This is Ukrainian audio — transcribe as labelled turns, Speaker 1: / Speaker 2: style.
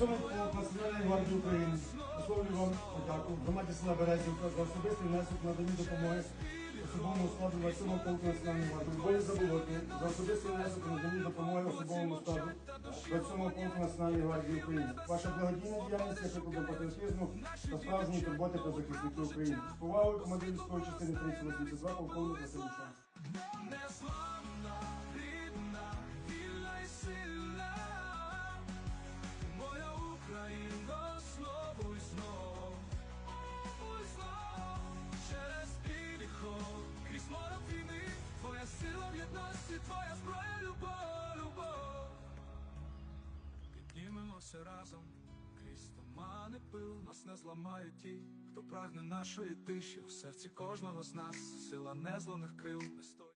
Speaker 1: 27 Національної гвардії України. Висловлюю вам подяку громаді села Березівка за особистий внесок в наданні допомоги особовому складу 27 полку Національної гвардії. Бою заболоти за особистий внесок в наданні допомоги особовому складу 27 полку Національної гвардії України. Ваша благодійна діяльність є прикладом патріотизму та справжньої турботи про захисників України. З повагою командир військової частини 3082 полковник Василь Лучан.
Speaker 2: Твоя зброя, любов, любов. Піднімемося разом, крізь тумани пил, нас не зламають ті, хто прагне нашої тиші, в серці кожного з нас, сила незламних крил, не стоїть.